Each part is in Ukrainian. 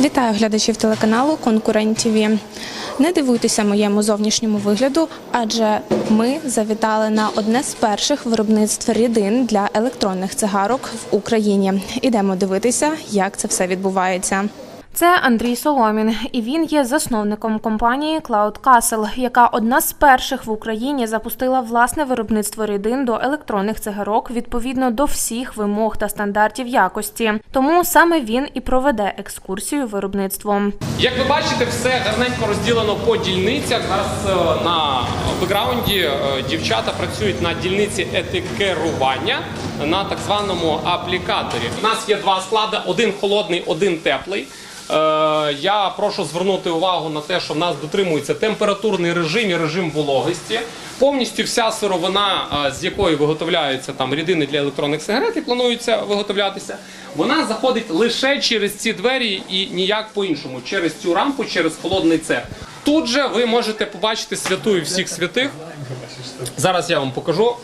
Вітаю глядачів телеканалу Конкурент ТВ. Не дивуйтеся моєму зовнішньому вигляду, адже ми завітали на одне з перших виробництв рідин для електронних цигарок в Україні. Ідемо дивитися, як це все відбувається. Це Андрій Соломін, і він є засновником компанії Cloud Castle, яка одна з перших в Україні запустила власне виробництво рідин до електронних цигарок відповідно до всіх вимог та стандартів якості. Тому саме він і проведе екскурсію виробництвом. Як ви бачите, все гарненько розділено по дільницях. Зараз е, на бекграунді е, дівчата працюють на дільниці етикерування на так званому аплікаторі. У нас є два склади: один холодний, один теплий. Е, Я прошу звернути увагу на те, що в нас дотримується температурний режим і режим вологості. Повністю вся сировина, е, з якої виготовляються там рідини для електронних сигарет і планується виготовлятися, вона заходить лише через ці двері і ніяк по-іншому, через цю рампу, через холодний цех. Тут же ви можете побачити святую всіх святих. Зараз я вам покажу.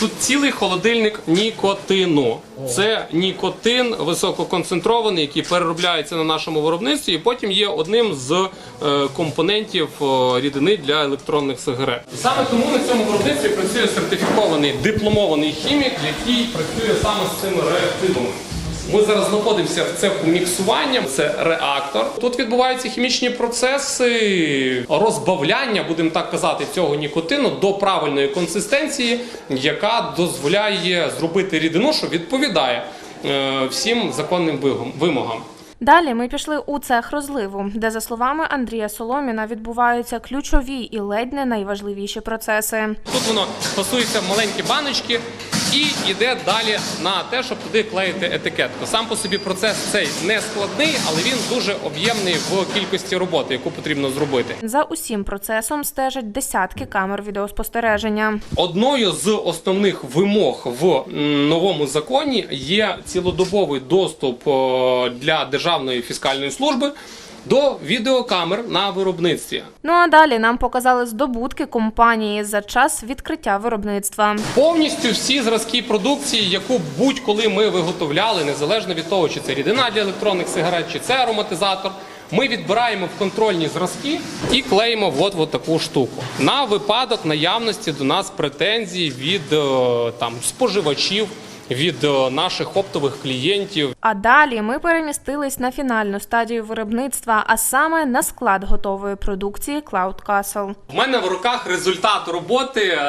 Тут цілий холодильник нікотину. Це нікотин висококонцентрований, який переробляється на нашому виробництві, і потім є одним з е, компонентів е, рідини для електронних сигарет. Саме тому на цьому виробництві працює сертифікований дипломований хімік, який працює саме з цими реактивами. Ми зараз знаходимося в цеху міксування. Це реактор. Тут відбуваються хімічні процеси розбавляння, будемо так казати, цього нікотину до правильної консистенції, яка дозволяє зробити рідину, що відповідає е, всім законним вимогам. Далі ми пішли у цех розливу, де, за словами Андрія Соломіна, відбуваються ключові і ледь не найважливіші процеси. Тут воно фасується в маленькі баночки і йде далі на те, щоб туди клеїти етикетку. Сам по собі процес цей не складний, але він дуже об'ємний в кількості роботи, яку потрібно зробити. За усім процесом стежать десятки камер відеоспостереження. Одною з основних вимог в новому законі є цілодобовий доступ для Державної фіскальної служби до відеокамер на виробництві. Ну а далі нам показали здобутки компанії за час відкриття виробництва. Повністю всі зразки продукції, яку будь-коли ми виготовляли, незалежно від того, чи це рідина для електронних сигарет, чи це ароматизатор. Ми відбираємо в контрольні зразки і клеїмо в от, от таку штуку. На випадок наявності до нас претензій від е, там споживачів, від е, наших оптових клієнтів. А далі ми перемістились на фінальну стадію виробництва, а саме на склад готової продукції Cloud Castle. У мене в руках результат роботи е,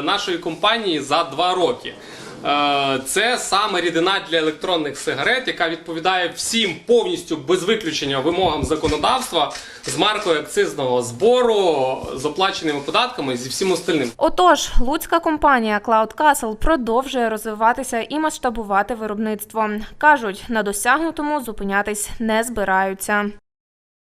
нашої компанії за два роки. Е, Це саме рідина для електронних сигарет, яка відповідає всім повністю без виключення вимогам законодавства з маркою акцизного збору, з оплаченими податками зі всім остальним. Отож, луцька компанія Cloud Castle продовжує розвиватися і масштабувати виробництво. кажуть, на досягнутому зупинятись не збираються.